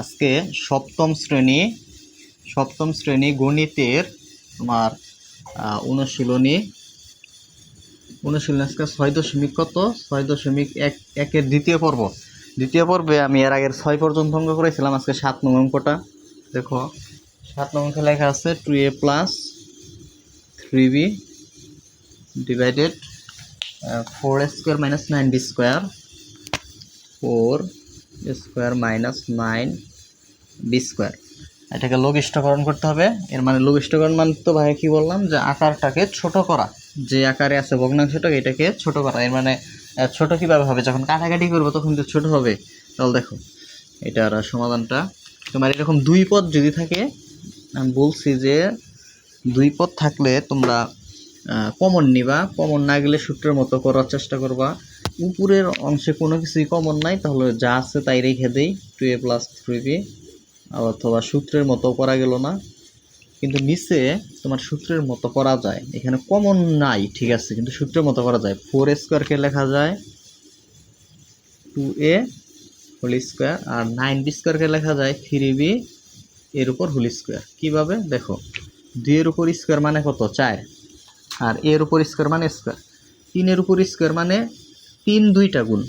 আজকে সপ্তম শ্রেণি সপ্তম শ্রেণি গণিতের তোমার অনুশীলনী। অনুশীলনী আজকে ছয় দশমিক কত? ছয় দশমিক এক, একের দ্বিতীয় পর্ব। দ্বিতীয় পর্বে আমি এর আগের ছয় পর্যন্ত অঙ্ক করেছিলাম, আজকে সাত নং অঙ্কটা। দেখো, সাত নং অঙ্কে লেখা আছে two A plus three B divided four square minus nine B square, four square minus nine B square এটাকে লঘিষ্ঠকরণ করতে হবে। এর মানে লঘিষ্ঠকরণ মানে তো ভাই কি বললাম যে আকারটাকে ছোট করা। যে আকারে আছে ভগ্নাংশটাকে এটাকে ছোট করা। এর মানে ছোট কীভাবে হবে? যখন কাটাকাটি করব তখন তো ছোট হবে। তাহলে দেখো, এটার সমাধানটা। তোমার এরকম দুই পদ যদি থাকে, আমি বলছি যে দুই পদ থাকলে তোমরা কমন নিবা। কমন না গেলে সূত্রের মতো করার চেষ্টা করবা। উপরের অংশে কোনো কিছুই কমন নাই। তাহলে যা আছে তাই রেখে দেই। Two A plus three B অথবা সূত্রের মতো করা গেল না। কিন্তু নিচে তোমার সূত্রের মতো করা যায়। এখানে কমন নাই, ঠিক আছে? কিন্তু সূত্রের মতো করা যায়। ফোর স্কোয়ারকে লেখা যায়। টু এ হোল স্কোয়ার আর নাইন বি স্কোয়ারকে লেখা যায়। থ্রি বি এর উপর হোল স্কোয়ার কীভাবে? দেখো দুইয়ের উপর স্কোয়ার মানে কত? চার। আর এর উপর স্কোয়ার মানে স্কোয়ার তিনের উপর স্কোয়ার মানে তিন দুইটা গুণ।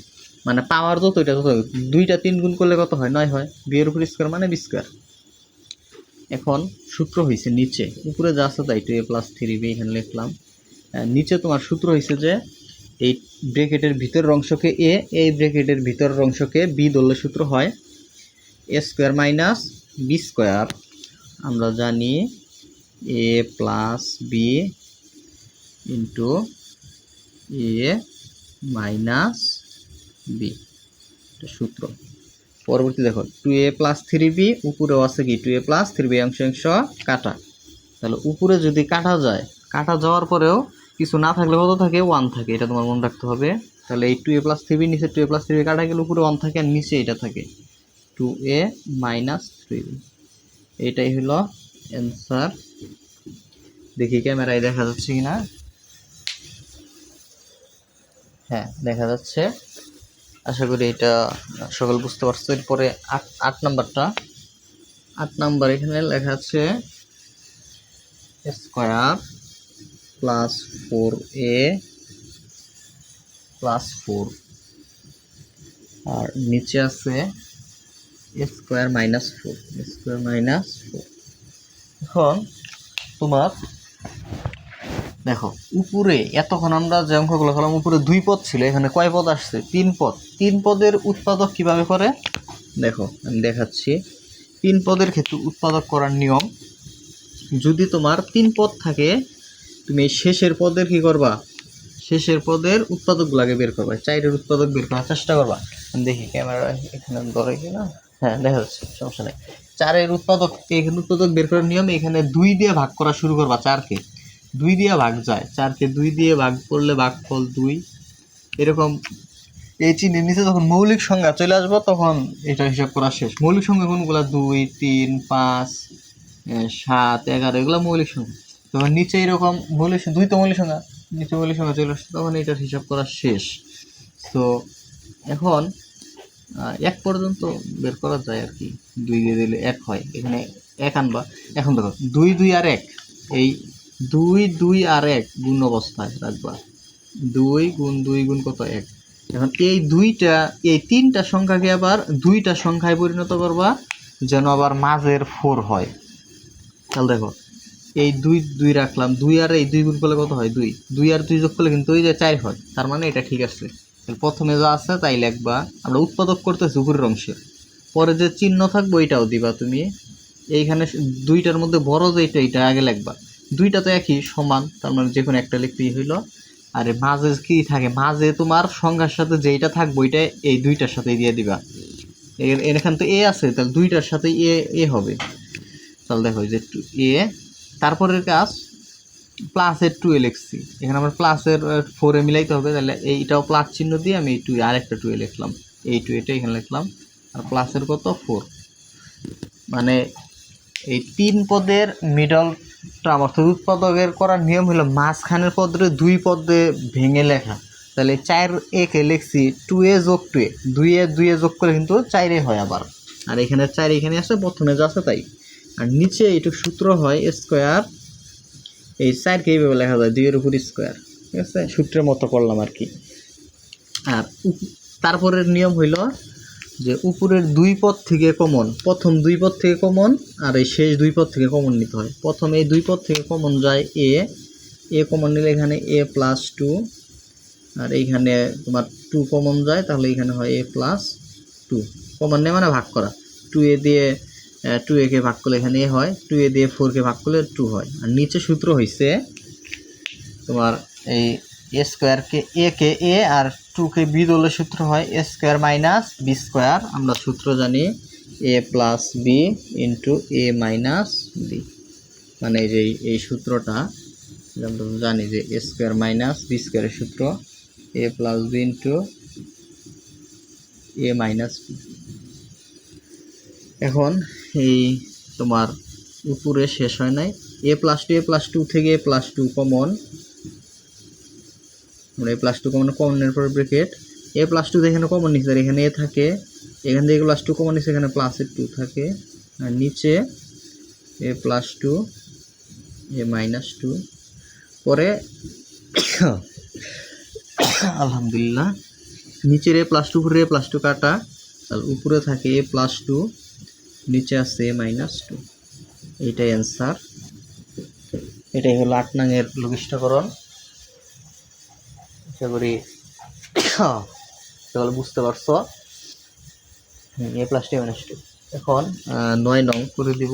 মানে পাওয়ার যত এটা তত দুইটা তিন গুণ করলে কত হয়? নয় হয়। বিয়ের উপর স্কোয়ার মানে বি স্কোয়ার এখন সূত্র হয়েছে নিচে। উপরে যা আছে তাই two A plus three B এখানে লিখলাম। নিচে তোমার সূত্র হয়েছে যে, এই ব্রেকেটের ভিতরের অংশকে এ এই ব্রেকেটের ভিতরের অংশকে বি ধরলে সূত্র হয় A square minus B square আমরা জানি A plus B into A minus B সূত্র। পরবর্তী দেখো two A plus three B উপরেও আছে কি? Two A plus three B অংশ অংশ কাটা। তাহলে উপরে যদি কাটা যায়, কাটা যাওয়ার পরেও কিছু না থাকলে কত থাকে? ওয়ান থাকে, এটা তোমার মনে রাখতে হবে। তাহলে এই two A plus three B নিচে two A plus three B কাটা গেলে উপরে ওয়ান থাকে আর নিচে এটা থাকে। Two A minus three B এটাই হলো অ্যান্সার দেখি ক্যামেরায় দেখা যাচ্ছে কিনা? হ্যাঁ দেখা যাচ্ছে। আশা করি এটা সকল বুঝতে পারছ। এরপরে আট আট নাম্বারটা। আট নাম্বার, এখানে লেখা আছে square plus four A plus four. আর নিচে আছে square minus four. Square minus four. এখন তোমার দেখো, উপরে এতক্ষণ আমরা যে অঙ্কগুলো করলাম, উপরে দুই পদ ছিল, এখানে কয় পদ আসছে? তিন পদ। তিন পদের উৎপাদক কীভাবে করে? দেখো, আমি দেখাচ্ছি। তিন পদের ক্ষেত্রে উৎপাদক করার নিয়ম, যদি তোমার তিন পদ থাকে, তুমি শেষের পদের কি করবা? শেষের পদের উৎপাদকগুলোকে বের করবা, চাইরের উৎপাদক বের করার চেষ্টা করবা। দেখি ক্যামেরা এখানে ধরে কিনা হ্যাঁ দেখা যাচ্ছে, সমস্যা নেই। চারের উৎপাদক এখানে উৎপাদক বের করার নিয়ম, এখানে দুই দিয়ে ভাগ করা শুরু করবা চারকে। দুই দিয়ে ভাগ যায়। চারকে দুই দিয়ে ভাগ করলে ভাগফল দুই। এরকম এই চিহ্নের নিচে যখন মৌলিক সংখ্যা চলে আসব, তখন এটা হিসাব করা শেষ। মৌলিক সংখ্যা কোনগুলো? দুই, তিন, পাঁচ সাত, এগারো, এগুলো মৌলিক সংখ্যা তখন নিচে এরকম মৌলিক দুই তো মৌলিক সংখ্যা নিচে মৌলিক সংখ্যা চলে আসছে তখন এটার হিসাব করা শেষ। তো এখন এক পর্যন্ত বের করা যায় আর কি। দুই দিয়ে দিলে এক হয়। এখানে এক আনবা। এখন দেখো, দুই দুই আর এক, এই দুই দুই আর এক গুণ অবস্থায় রাখবা। দুই গুণ দুই গুণ কত এক? এখন এই দুইটা, এই তিনটা সংখ্যাকে আবার দুইটা সংখ্যায় পরিণত করবা, যেন আবার মাঝের ফোর হয়। তাহলে দেখো, এই দুই দুই রাখলাম, দুই আর এই দুই গুণ করলে কত হয়? দুই। দুই আর দুই যোগ করলে কিন্তু ওই যে চার হয়, তার মানে এটা ঠিক আছে। প্রথমে যা আছে তাই লিখবা। আমরা উৎপাদক করতেছি উপরের অংশে। পরে যে চিহ্ন থাকবে ওইটাও দিবা তুমি। এইখানে দুইটার মধ্যে বড় যেটা এটা আগে লিখবা। দুইটা তো একই, সমান। তার মানে যে কোনো একটা লিখতেই হইল। আর মাঝে কি থাকে? মাঝে তোমার সংখ্যার সাথে যেইটা থাকবে, ওইটা এই দুইটার সাথেই দিয়ে দিবা। এর এখান তো এ আছে, তাহলে দুইটার সাথে এ এ হবে। তাহলে দেখো যে এ, তারপরের কাজ প্লাসের টু এ লিখছি। এখানে আমার প্লাসের ফোরে মিলাইতে হবে, তাহলে এইটাও প্লাস চিহ্ন দিয়ে আমি এই টু আরেকটা টু এ লিখলাম। এই টু এটা এখানে লিখলাম। আর প্লাসের কত? ফোর মানে এই তিন পদের মিডল টার্ম অর্থাৎ উৎপাদকের করার নিয়ম হলো মাঝখানের পদে দুই পদে ভেঙে লেখা। তাহলে চার একে লিখছি টু এ যোগ টু এ দুই এ দুই এ যোগ করে কিন্তু চাইরে হয় আবার। আর এখানে চার এখানে আসে প্রথমে যা আছে তাই। আর নিচে এইটুকু সূত্র হয় স্কোয়ার এই চারকে এইভাবে লেখা যায় দুইয়ের উপর স্কোয়ার ঠিক আছে? সূত্রের মতো করলাম আর কি। আর তারপরের নিয়ম হইল যে উপরের দুই পদ থেকে কমন প্রথম দুই পদ থেকে কমন আর এই শেষ দুই পদ থেকে কমন নিতে হয়। প্রথম এই দুই পদ থেকে কমন যায় এ এ কমন নিলে এখানে এ প্লাস টু আর এইখানে তোমার টু কমন যায়, তাহলে এখানে হয় এ প্লাস টু কমন নেই মানে ভাগ করা। টু এ দিয়ে টু একে ভাগ করলে এখানে এ হয় টু এ দিয়ে ফোরকে ভাগ করলে টু হয়। আর নিচে সূত্র হয়েছে তোমার এই এ স্কোয়ারকে এ কে এ আর টু কে বি দলে সূত্র হয় A square minus B square আমরা সূত্র জানি A plus B into A minus B মানে যে এই- সূত্রটা, আমরা জানি যে এ স্কোয়ার মাইনাস বি স্কোয়ারের সূত্র A plus B into A minus B এখন এই তোমার উপরে শেষ হয় নাই। A plus two A plus two থেকে এ প্লাস টু কমন আমরা এ প্লাস টু কমন কমনের পর ব্রেকেট এ প্লাস টু এখানে কমন আর এখানে এ থাকে। এখান থেকে প্লাস টু কমন নিচ্ছে এখানে প্লাসের টু থাকে। আর নিচে A plus two A minus two পরে আলহামদুলিল্লাহ, নিচের এ প্লাস টু উপরে এ প্লাস টু কাটা, তাহলে উপরে থাকে এ প্লাস টু নিচে আছে এ মাইনাস টু এইটাই অ্যান্সার এটাই হলো আট নাঙের লঘিষ্ঠকরণ। আশা করি তাহলে বুঝতে পারছ। A plus two minus two এখন নয় নং করে দিব।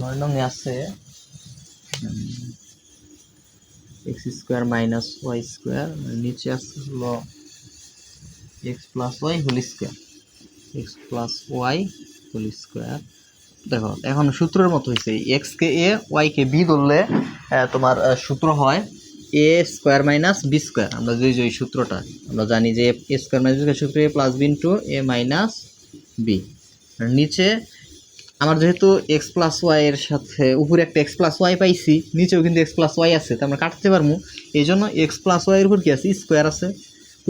নয় নঙে আছে X square minus Y square নিচে আছে হলো X plus Y whole square X plus Y whole square দেখো, এখন সূত্রের মতো হয়েছে এক্স কে এ ওয়াই কে বি ধরলে তোমার সূত্র হয় A square minus B square আমরা যে যে সূত্রটা, আমরা জানি যে এ স্কোয়ার মাইনাস বি সূত্র A plus B into A minus B নিচে, আমার যেহেতু এক্স প্লাস ওয়াই এর সাথে উপরে একটা এক্স প্লাস ওয়াই পাইছি, নিচেও কিন্তু এক্স প্লাস ওয়াই আছে, তো আমরা কাটতে পারব। এই জন্য এক্স প্লাস ওয়াই এর উপর কি আছে? স্কোয়ার আছে।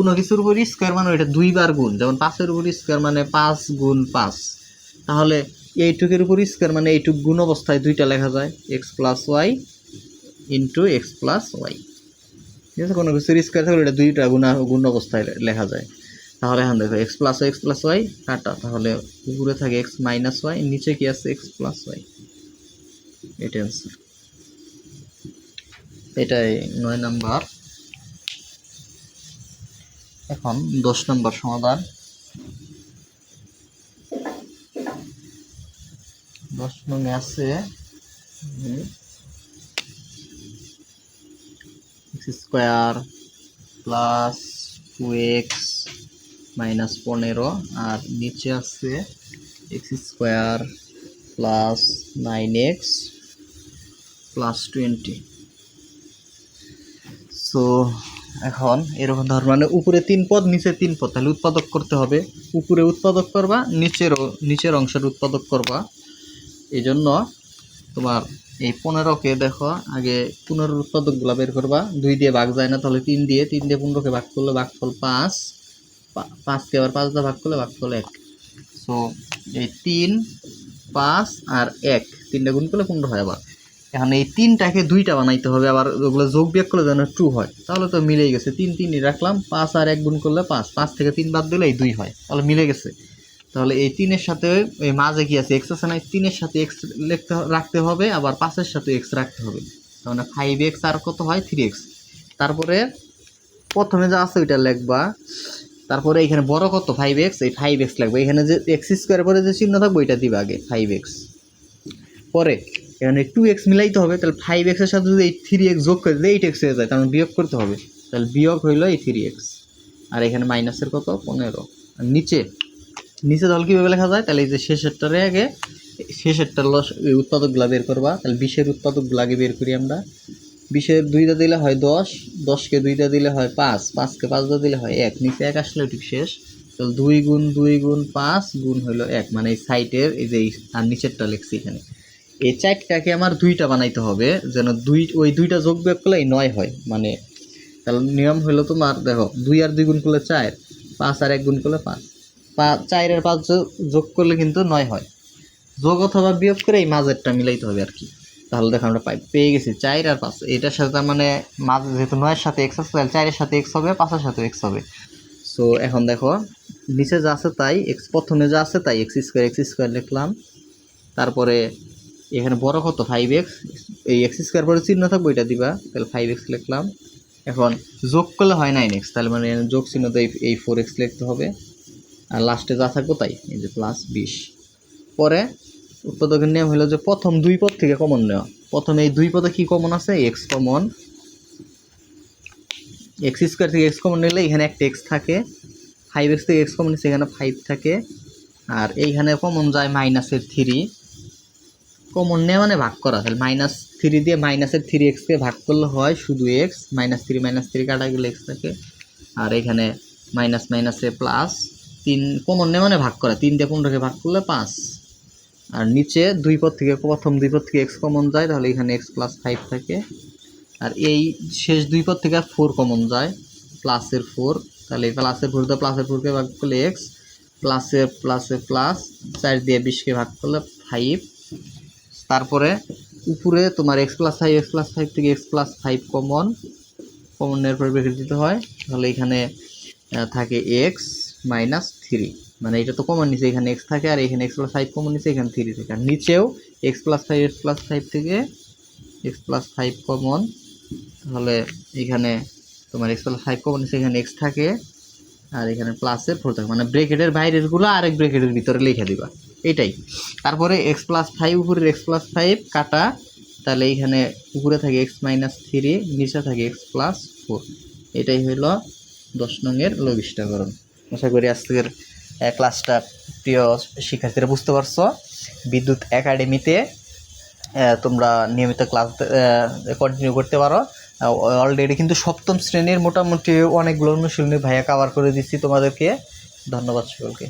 কোনো কিছুর উপর স্কোয়ার মানে এটা দুইবার গুণ, যেমন পাঁচের উপর স্কোয়ার মানে পাঁচ গুণ পাঁচ। তাহলে এইটুকের উপর স্কোয়ার মানে এইটুক গুণ অবস্থায় দুইটা লেখা যায় X plus Y into X plus Y ঠিক আছে? কোনো কিছুর স্কোয়ার থাকলে এটা দুইটা গুণ গুণ অবস্থায় লেখা যায়। তাহলে এখন দেখো X plus X plus Y কাটা। তাহলে উপরে থাকে এক্স মাইনাস ওয়াই নিচে কি আছে? এক্স প্লাস ওয়াই এটা অ্যান্সার এটাই নয় নাম্বার। এখন দশ নম্বর সমাধান। দশ নঙে আছে X square plus two X minus পনেরো, আর নিচে আছে X square plus nine X plus twenty so এখন এরকম ধর মানে উপরে তিন পদ, নিচে তিন পদ, তাহলে উৎপাদক করতে হবে। উপরে উৎপাদক করবা, নিচেরও, নিচের অংশের উৎপাদক করবা। এই জন্য তোমার এই পনেরোকে দেখো, আগে পনেরোর উৎপাদকগুলো বের করবা। দুই দিয়ে ভাগ যায় না, তাহলে তিন দিয়ে তিন দিয়ে পনেরোকে ভাগ করলে ভাগ ভাগফল পাঁচ। পাঁচকে আবার পাঁচ দিয়ে ভাগ করলে ভাগ ভাগফল এক। সো এই তিন, পাঁচ আর এক, তিনটা গুণ করলে পনেরো হয় আবার। এখন এই তিনটাকে দুইটা বানাইতে হবে, আবার ওগুলো যোগ বিয়োগ করলে যেন টু হয়। তাহলে তো মিলেই গেছে, তিন তিনই রাখলাম, পাঁচ আর এক গুণ করলে পাঁচ পাঁচ থেকে তিন বাদ দিলে এই দুই হয়, তাহলে মিলে গেছে। তাহলে এই তিনের সাথে এই মাঝে কি আছে এক্স আছে না তিনের সাথে এক্স লিখতে রাখতে হবে, আবার পাঁচের সাথে এক্স রাখতে হবে। মানে ফাইভ এক্স আর কত হয়? থ্রি এক্স তারপরে প্রথমে যা আছে ওইটা লিখবা, তারপরে এখানে বড় কত? ফাইভ এক্স এই ফাইভ এক্স লাগবে এখানে যে এক্স স্কোয়ার পরে যে চিহ্ন থাকবে, ওইটা দিবে আগে ফাইভ এক্স পরে এখানে টু এক্স মিলাইতে হবে, তাহলে ফাইভ এক্সের সাথে যদি এই থ্রি এক্স যোগ করে এইট এক্স হয়ে যায়, তার মানে বিয়োগ করতে হবে। তাহলে বিয়োগ হইল এই থ্রি এক্স আর এখানে মাইনাসের কত? পনেরো। আর নিচে নিচে দল কীভাবে লেখা যায়? তাহলে এই যে শেষেরটারে আগে, শেষেরটার লস উৎপাদকগুলা বের করবা। তাহলে বিশের উৎপাদকগুলো আগে বের করি আমরা। বিশের দুইটা দিলে হয় দশ, দশকে দুইটা দিলে হয় পাঁচ, পাঁচকে পাঁচটা দিলে হয় এক। নিচে এক আসলে ঠিক শেষ। তাহলে দুই গুণ দুই গুণ পাঁচ গুণ হইল এক। মানে এই সাইটের এই যে আর নিচেরটা লেখছি এখানে। এই চারটাকে আমার দুইটা বানাইতে হবে, যেন দুই, ওই দুইটা যোগ বিয়োগ করলে নয় হয়। মানে তাহলে নিয়ম হলো তোমার, দেখো, দুই আর দুই গুণ করলে চার, পাঁচ আর এক গুণ করলে পাঁচ। পাঁচ চার আর পাঁচ যোগ করলে কিন্তু নয় হয়। যোগ অথবা বিয়োগ করে এই মাঝেরটা মিলাইতে হবে আর কি। তাহলে দেখো আমরা পাই, পেয়ে গেছি চার আর পাঁচ। এটার সাথে তার মানে মাঝে যেহেতু নয়ের সাথে এক্স আছে, তাহলে চারের সাথে এক্স হবে, পাঁচের সাথে এক্স হবে। সো এখন দেখো, নিচে যা আছে তাই এক্স প্রথমে যা আছে তাই এক্স স্কোয়ার এক্স স্কোয়ার লিখলাম। তারপরে এখানে বড় কত? ফাইভ এক্স এই এক্স স্কোয়ার পরে চিহ্ন থাকবে এটা দিবা। তাহলে ফাইভ এক্স লিখলাম। এখন যোগ করলে হয় নাইন এক্স তাহলে মানে যোগ চিহ্ন তো এই- ফোর এক্স লিখতে হবে। আর লাস্টে যা থাকব তাই, এই যে প্লাস বিশ। পরে উৎপাদকের নিয়ম হলো যে প্রথম দুই পদ থেকে কমন নেওয়া। প্রথমে এই দুই পদে কি কমন আছে? এক্স কমন এক্স স্কোয়ার থেকে এক্স কমন নিলে এখানে একটা এক্স থাকে। ফাইভ এক্স থেকে এক্স কমন নিচ্ছে এখানে ফাইভ থাকে। আর এইখানে কমন যায় মাইনাসের থ্রি কমন নেওয়া মানে ভাগ করা তাহলে মাইনাস থ্রি দিয়ে মাইনাসের থ্রি এক্সকে ভাগ করলে হয় শুধু X minus three minus three কাটা গেলে এক্স থাকে। আর এখানে মাইনাস মাইনাসে প্লাস তিন কমন নেওয়া মানে ভাগ করা। তিন দিয়ে পনেরোকে ভাগ করলে পাঁচ। আর নিচে দুই পদ থেকে, প্রথম দুই পদ থেকে এক্স কমন যায়, তাহলে এখানে এক্স প্লাস ফাইভ থাকে। আর এই শেষ দুই পদ থেকে ফোর কমন যায় প্লাসের ফোর তাহলে প্লাসের ফোর দিয়ে প্লাসের ফোরকে ভাগ করলে এক্স প্লাসের প্লাসে প্লাস চার দিয়ে বিশকে ভাগ করলে ফাইভ তারপরে উপরে তোমার X plus five X plus five থেকে এক্স প্লাস ফাইভ কমন কমনের পরে ব্রেকেট দিতে হয়। তাহলে এখানে থাকে এক্স মাইনাস থ্রি মানে এটা তো কমন নিচে, এখানে এক্স থাকে আর এখানে এক্স প্লাস ফাইভ কমন নিচে, এখানে থ্রি থাকে। আর নিচেও X plus five X plus five থেকে এক্স প্লাস ফাইভ কমন তাহলে এখানে তোমার এক্স প্লাস ফাইভ কমন নিচে, এখানে এক্স থাকে। আর এখানে প্লাসের ফোর থাকে। মানে ব্রেকেটের বাইরেরগুলো আরেক ব্রেকেটের ভিতরে লিখে দিবা। এইটাই তারপরে এক্স প্লাস ফাইভ উপরের এক্স প্লাস ফাইভ কাটা, তাহলে এইখানে উপরে থাকে এক্স মাইনাস থ্রি নিচে থাকে এক্স প্লাস ফোর এটাই হইল দশ নংয়ের লঘিষ্ঠাকরণ। আশা করি আজকের ক্লাসটা প্রিয় শিক্ষার্থীরা বুঝতে পারছ। বিদ্যুৎ একাডেমিতে তোমরা নিয়মিত ক্লাস কন্টিনিউ করতে পারো। অলরেডি কিন্তু সপ্তম শ্রেণির মোটামুটি অনেকগুলো অনুশীলনী ভাইয়া কাভার করে দিচ্ছি তোমাদেরকে। ধন্যবাদ সকলকে।